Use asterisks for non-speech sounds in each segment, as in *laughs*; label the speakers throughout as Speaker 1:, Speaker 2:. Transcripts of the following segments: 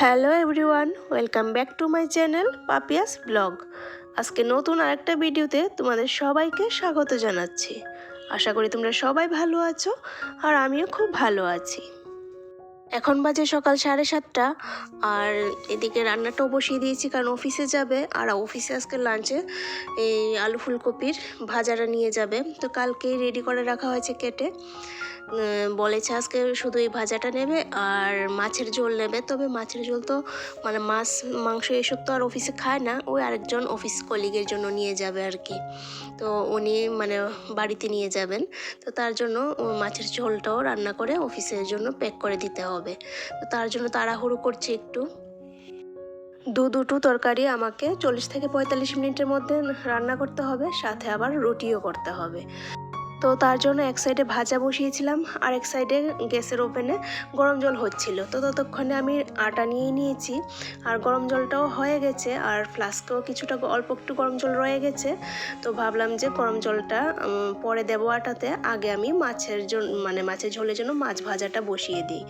Speaker 1: Hello everyone, welcome back to my channel Papiya's blog. আজকে নতুন আরেকটা ভিডিওতে তোমাদের সবাইকে স্বাগত জানাচ্ছি। আশা করি তোমরা সবাই ভালো আছো আর আমিও খুব ভালো আছি। এখন বাজে সকাল সাড়ে সাতটা আর এদিকে রান্নাটাও বসিয়ে দিয়েছি কারণ অফিসে যাবে আর অফিসে আজকে লাঞ্চে এই আলু ফুলকপির ভাজাটা নিয়ে যাবে। তো কালকেই রেডি করে রাখা হয়েছে কেটে। বলেছে আজকে শুধু এই ভাজাটা নেবে আর মাছের ঝোল নেবে। তবে মাছের ঝোল তো মানে মাছ, মাংস এসব তো আর অফিসে খায় না। ওই আরেকজন অফিস কলিগের জন্য নিয়ে যাবে আর কি। তো উনি মানে বাড়িতে নিয়ে যাবেন। তো তার জন্য মাছের ঝোলটাও রান্না করে অফিসের জন্য প্যাক করে দিতে হবে। তো তার জন্য তাড়াহুড়ো করছি একটু। দু দুটো তরকারি আমাকে চল্লিশ থেকে পঁয়তাল্লিশ মিনিটের মধ্যে রান্না করতে হবে, সাথে আবার রুটিও করতে হবে। তো তার জন্য এক সাইডে ভাজা বসিয়েছিলাম, আর এক সাইডে গ্যাসের ওভেনে গরম জল হচ্ছিল। তো ততক্ষণে আমি আটা নিয়ে নিয়েছি, আর গরম জলটাও হয়ে গেছে, আর ফ্লাস্কেও কিছুটা অল্প একটু গরম জল রয়ে গেছে। তো ভাবলাম যে গরম জলটা পরে দেবো আটাতে। আগে আমি মাছের জন্য মানে মাছের ঝোলের জন্য মাছ ভাজাটা বসিয়ে দিই।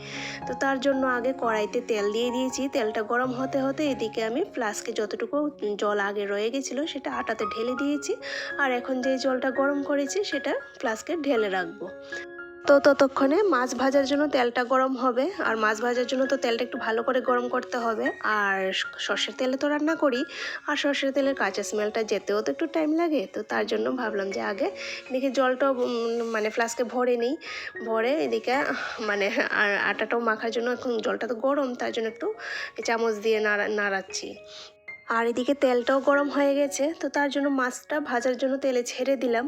Speaker 1: তো তার জন্য আগে কড়াইতে তেল দিয়ে দিয়েছি। তেলটা গরম হতে হতে এদিকে আমি ফ্লাস্কে যতটুকু জল আগে রয়ে গেছিল, সেটা আটাতে ঢেলে দিয়েছি। আর এখন যে জলটা গরম করেছি, সেটা ফ্লাস্কে ঢেলে রাখব। তো ততক্ষণে মাছ ভাজার জন্য তেলটা গরম হবে। আর মাছ ভাজার জন্য তো তেলটা একটু ভালো করে গরম করতে হবে। আর সর্ষের তেলে তো রান্না করি। আর সর্ষের তেলের কাঁচা স্মেলটা যেতেও তো একটু টাইম লাগে। তো তার জন্য ভাবলাম যে আগে এদিকে জলটাও মানে ফ্লাস্কে ভরে নিই। ভরে এদিকে মানে আটাটাও মাখার জন্য এখন জলটা তো গরম। তার জন্য একটু চামচ দিয়ে নাড়া, নাড়াচ্ছি। আর এদিকে তেলটাও গরম হয়ে গেছে, তো তার জন্য মাছটা ভাজার জন্য তেলে ছেড়ে দিলাম।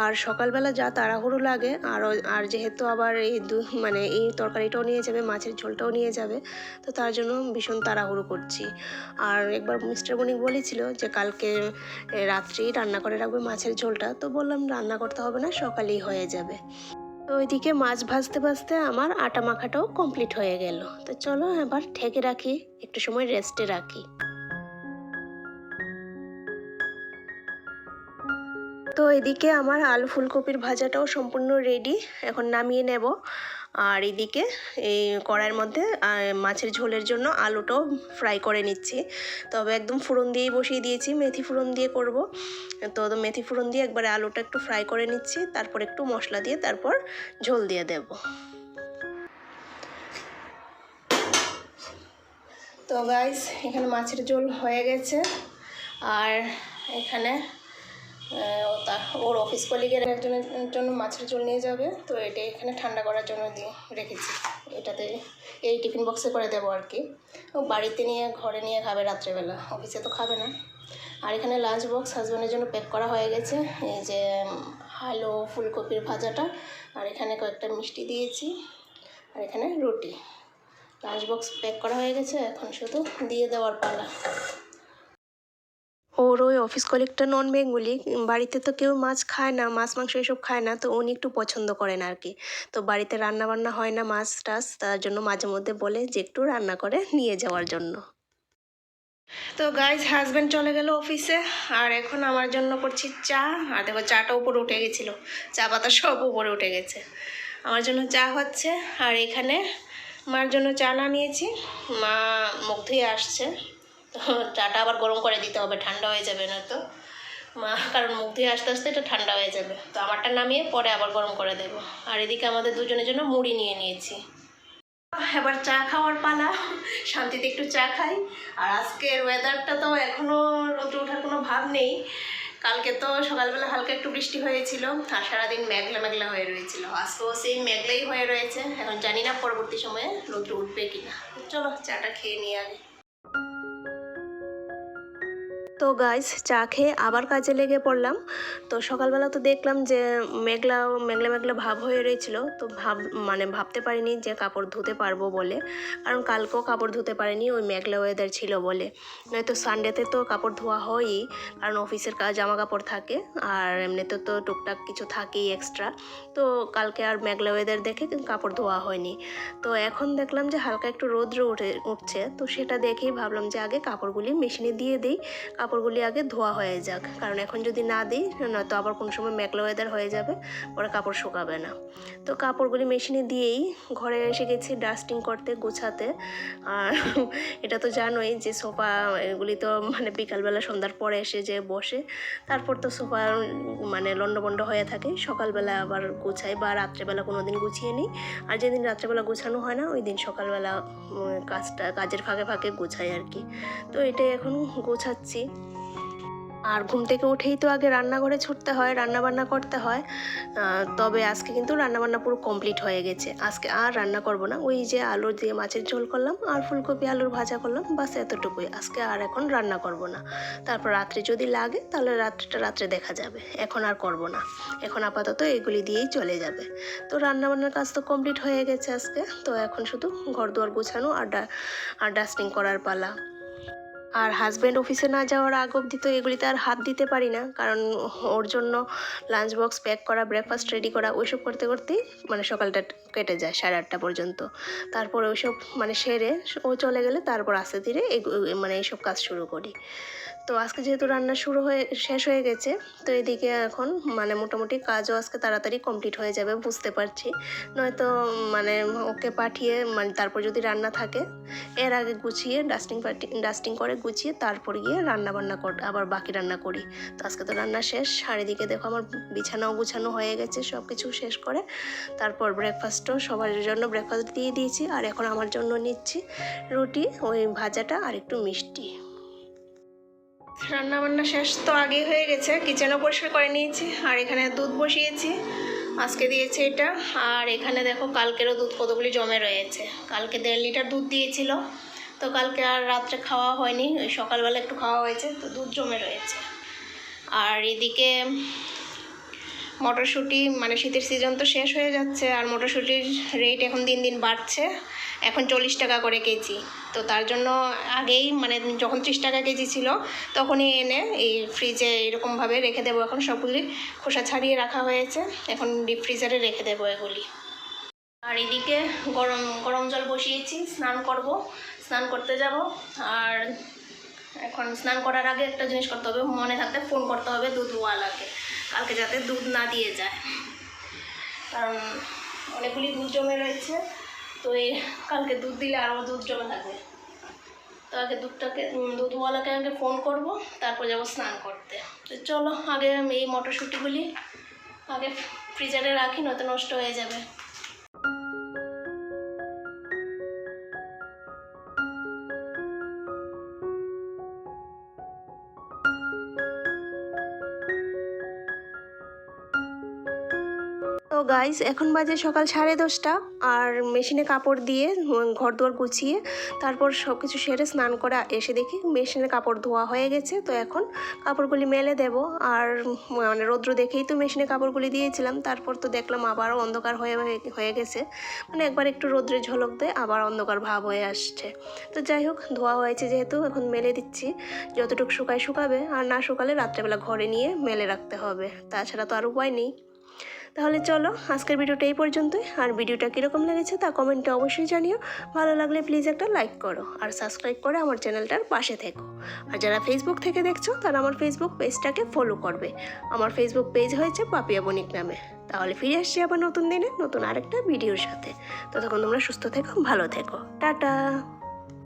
Speaker 1: আর সকালবেলা যা তাড়াহুড়ো লাগে, আর আর যেহেতু আবার এই দু মানে এই তরকারিটাও নিয়ে যাবে, মাছের ঝোলটাও নিয়ে যাবে, তো তার জন্য ভীষণ তাড়াহুড়ো করছি। আর একবার মিস্টার বণিক বলেছিল যে কালকে রাত্রেই রান্না করে রাখবে মাছের ঝোলটা, তো বললাম রান্না করতে হবে না, সকালেই হয়ে যাবে। তো ওইদিকে মাছ ভাজতে ভাজতে আমার আটা মাখাটাও কমপ্লিট হয়ে গেল। তো চলো এবার ঠেকে রাখি, একটু সময় রেস্টে রাখি। তো এদিকে আমার আলু ফুলকপির ভাজাটাও সম্পূর্ণ রেডি এখন নামিয়ে নেব। আর এদিকে এই কড়াইয়ের মধ্যে মাছের ঝোলের জন্য আলুটাও ফ্রাই করে নিচ্ছি। তবে একদম ফোড়ন দিয়েই বসিয়ে দিয়েছি, মেথি ফোড়ন দিয়ে করব। তো মেথি ফোড়ন দিয়ে একবারে আলুটা একটু ফ্রাই করে নিচ্ছি, তারপর একটু মশলা দিয়ে তারপর ঝোল দিয়ে দেব। তো গাইস এখানে মাছের ঝোল হয়ে গেছে। আর এখানে তা ওর অফিস কলিগের একজনের জন্য মাছের ঝোল নিয়ে যাবে। তো এটা এখানে ঠান্ডা করার জন্য দিয়ে রেখেছি। এটাতে এই টিফিন বক্সে করে দেবো আর কি ও বাড়িতে নিয়ে, ঘরে নিয়ে খাবে রাত্রেবেলা। অফিসে তো খাবে না। আর এখানে লাঞ্চ বক্স হাজব্যান্ডের জন্য প্যাক করা হয়ে গেছে। এই যে আলু, ফুলকপির ভাজাটা। আর এখানে কয়েকটা মিষ্টি দিয়েছি। আর এখানে রুটি। লাঞ্চ বক্স প্যাক করা হয়ে গেছে। এখন শুধু দিয়ে দেওয়ার পালা। ওর ওই অফিস কলিগটা নন বেঙ্গলি বাড়িতে তো কেউ মাছ খায় না, মাছ, মাংস এসব খায় না, তো উনি একটু পছন্দ করেন আর কি তো বাড়িতে রান্না বান্না হয় না মাছ, টাছ, তার জন্য মাঝে মধ্যে বলে যে একটু রান্না করে নিয়ে যাওয়ার জন্য। তো গাইজ হাজব্যান্ড চলে গেল অফিসে আর এখন আমার জন্য করছি চা। আর দেখো, চাটা উপরে উঠে গেছিল। চা পাতা সব উপরে উঠে গেছে। আমার জন্য চা হচ্ছে, আর এখানে মার জন্য চা না নিয়েছি মা মুখ ধুয়ে আসছে। তো *laughs* চাটা আবার গরম করে দিতে হবে, ঠান্ডা হয়ে যাবে না তো মা, কারণ মুখ ধুয়ে আস্তে আস্তে এটা ঠান্ডা হয়ে যাবে। তো আমারটা নামিয়ে পরে আবার গরম করে দেবো। আর এদিকে আমাদের দুজনের জন্য মুড়ি নিয়ে নিয়েছি। এবার চা খাওয়ার পালা। শান্তিতে একটু চা খাই। আর আজকের ওয়েদারটা তো এখনও রোদ্র ওঠার কোনো ভাব নেই। কালকে তো সকালবেলা হালকা একটু বৃষ্টি হয়েছিল। আর সারাদিন মেঘলা মেঘলা হয়ে রয়েছিল। আজকেও সেই মেঘলাই হয়ে রয়েছে। এখন জানি না পরবর্তী সময়ে রোদ্র উঠবে কিনা। চলো, চাটা খেয়ে নিয়ে আগে তো গাইস চা খেয়ে আবার কাজে লেগে পড়লাম। তো সকালবেলা তো দেখলাম যে মেঘলা মেঘলা মেঘলা ভাব হয়ে রয়েছিল। তো ভাব মানে ভাবতে পারিনি যে কাপড় ধুতে পারব বলে। কারণ কালকেও কাপড় ধুতে পারিনি, ওই মেঘলা ওয়েদার ছিল বলে। নয়তো সানডেতে তো কাপড় ধোয়া হয়ই, কারণ অফিসের কাজ জামা কাপড় থাকে। আর এমনিতে তো টুকটাক কিছু থাকেই এক্সট্রা তো কালকে আর মেঘলা ওয়েদার দেখে কাপড় ধোয়া হয়নি। তো এখন দেখলাম যে হালকা একটু রৌদ্র উঠে, উঠছে। তো সেটা দেখেই ভাবলাম যে আগে কাপড়গুলি মেশিনে দিয়ে দিই। কাপড় কাপড়গুলি আগে ধোয়া হয়ে যাক। কারণ এখন যদি না দিই, নয়তো আবার কোনো সময় মেঘলা ওয়েদার হয়ে যাবে, পরে কাপড় শুকাবে না। তো কাপড়গুলি মেশিনে দিয়েই ঘরে এসে গেছি ডাস্টিং করতে, গোছাতে। আর এটা তো জানোই যে সোফা এগুলি তো মানে বিকালবেলা সন্ধ্যার পরে এসে যে বসে, তারপর তো সোফা মানে লন্ডভন্ড হয়ে থাকে। সকালবেলা আবার গোছাই বা রাত্রেবেলা কোনো দিন গুছিয়ে নিই। আর যেদিন রাত্রেবেলা গোছানো হয় না, ওই দিন সকালবেলা কাজটা, কাজের ফাঁকে ফাঁকে গোছাই আর কি। তো এটাই এখন গোছাচ্ছি। আর ঘুম থেকে উঠেই তো আগে রান্নাঘরে ছুটতে হয় রান্না বান্না করতে হয়। তবে আজকে কিন্তু রান্নাবান্না পুরো কমপ্লিট হয়ে গেছে। আজকে আর রান্না করব না। ওই যে আলু দিয়ে মাছের ঝোল করলাম আর ফুলকপি আলুর ভাজা করলাম, বাস এতটুকুই। আজকে আর এখন রান্না করব না। তারপর রাত্রে যদি লাগে, তাহলে রাত্রিটা রাত্রে দেখা যাবে। এখন আর করব না। এখন আপাতত এগুলি দিয়েই চলে যাবে। তো রান্নাবান্নার কাজ তো কমপ্লিট হয়ে গেছে আজকে। তো এখন শুধু ঘর দুয়ার গোছানো আর আর ডাস্টিং করার পালা। আর হাজব্যান্ড অফিসে না যাওয়ার আগ অবধি তো এগুলিতে আর হাত দিতে পারি না। কারণ ওর জন্য লাঞ্চ বক্স প্যাক করা ব্রেকফাস্ট রেডি করা, ওইসব করতে করতেই মানে সকালটা কেটে যায় সাড়ে আটটা পর্যন্ত। তারপর ওইসব মানে সেরে ও চলে গেলে তারপর আস্তে ধীরে মানে এইসব কাজ শুরু করি। তো আজকে যেহেতু রান্না শুরু হয়ে, শেষ হয়ে গেছে, তো এদিকে এখন মানে মোটামুটি কাজও আজকে তাড়াতাড়ি কমপ্লিট হয়ে যাবে বুঝতে পারছি। নয়তো মানে ওকে পাঠিয়ে মানে তারপর যদি রান্না থাকে, এর আগে গুছিয়ে ডাস্টিং পাটি ডাস্টিং করে গুছিয়ে তারপর গিয়ে রান্না বান্না কর, আবার বাকি রান্না করি। তো আজকে তো রান্না শেষ, আর এদিকে দেখো আমার বিছানাও গুছানো হয়ে গেছে সব কিছু শেষ করে, তারপর ব্রেকফাস্টও সবার জন্য ব্রেকফাস্ট দিয়ে দিয়েছি আর এখন আমার জন্য নিচ্ছি রুটি, ওই ভাজাটা আর একটু মিষ্টি। রান্না বান্না শেষ তো আগে হয়ে গেছে কিচেনও পরিষ্কার করে নিয়েছি আর এখানে দুধ বসিয়েছি, আজকে দিয়েছে এটা। আর এখানে দেখো কালকেরও দুধ কতগুলি জমে রয়েছে, কালকে দেড় লিটার দুধ দিয়েছিল, তো কালকে আর রাত্রে খাওয়া হয়নি, ওই সকালবেলা একটু খাওয়া হয়েছে, তো দুধ জমে রয়েছে। আর এদিকে মটরশুঁটি মানে শীতের সিজন তো শেষ হয়ে যাচ্ছে আর মটরশুঁটির রেট এখন দিন দিন বাড়ছে। এখন চল্লিশ টাকা করে কেজি। তো তার জন্য আগেই মানে যখন ত্রিশ টাকা কেজি ছিল, তখনই এনে এই ফ্রিজে এরকমভাবে রেখে দেবো। এখন সবগুলি খোসা ছাড়িয়ে রাখা হয়েছে। এখন ডিপ ফ্রিজারে রেখে দেবো এগুলি। আর এদিকে গরম গরম জল বসিয়েছি, স্নান করব। স্নান করতে যাব। আর এখন স্নান করার আগে একটা জিনিস করতে হবে। মনে থাকতে ফোন করতে হবে দুধওয়ালাকে। কালকে যাতে দুধ না দিয়ে যায়। কারণ অনেকগুলি দুধ জমে রয়েছে, তো এই কালকে দুধ দিলে আরও দুধ জমে থাকবে। তো আগে দুধটাকে দুধওয়ালাকে আগে ফোন করব, তারপর যাব স্নান করতে। তো চলো, আগে এই মটরশুঁটিগুলি আগে ফ্রিজারে রাখি, নয়তো নষ্ট হয়ে যাবে। গাইস এখন বাজে সকাল সাড়ে দশটা আর মেশিনে কাপড় দিয়ে ঘর দুয়ার গুছিয়ে তারপর সব কিছু সেরে স্নান করে এসে দেখি মেশিনে কাপড় ধোয়া হয়ে গেছে। তো এখন কাপড়গুলি মেলে দেব আর মানে রৌদ্র দেখেই তো মেশিনে কাপড়গুলি দিয়েছিলাম। তারপর তো দেখলাম আবারও অন্ধকার হয়ে, হয়ে- গেছে। মানে একবার একটু রৌদ্রে ঝলক দেয় আবার অন্ধকার ভাব হয়ে আসছে। তো যাই হোক, ধোয়া হয়েছে যেহেতু, এখন মেলে দিচ্ছি। যতটুকু শুকায় শুকাবে, আর না শুকালে রাত্রেবেলা ঘরে নিয়ে মেলে রাখতে হবে। তাছাড়া তো আর উপায় নেই। তাহলে চলো, আজকের ভিডিওটা এই পর্যন্তই। আর ভিডিওটা কীরকম লেগেছে তা কমেন্টে অবশ্যই জানিও। ভালো লাগলে প্লিজ একটা লাইক করো আর সাবস্ক্রাইব করে আমার চ্যানেলটার পাশে থেকো। আর যারা ফেসবুক থেকে দেখছ, তারা আমার ফেসবুক পেজটাকে ফলো করবে। আমার ফেসবুক পেজ হয়েছে পাপিয়া বণিক নামে। তাহলে ফিরে আসছি আবার নতুন দিনে, নতুন আরেকটা ভিডিওর সাথে। ততক্ষণ তোমরা সুস্থ থেকো, ভালো থেকো। টাটা!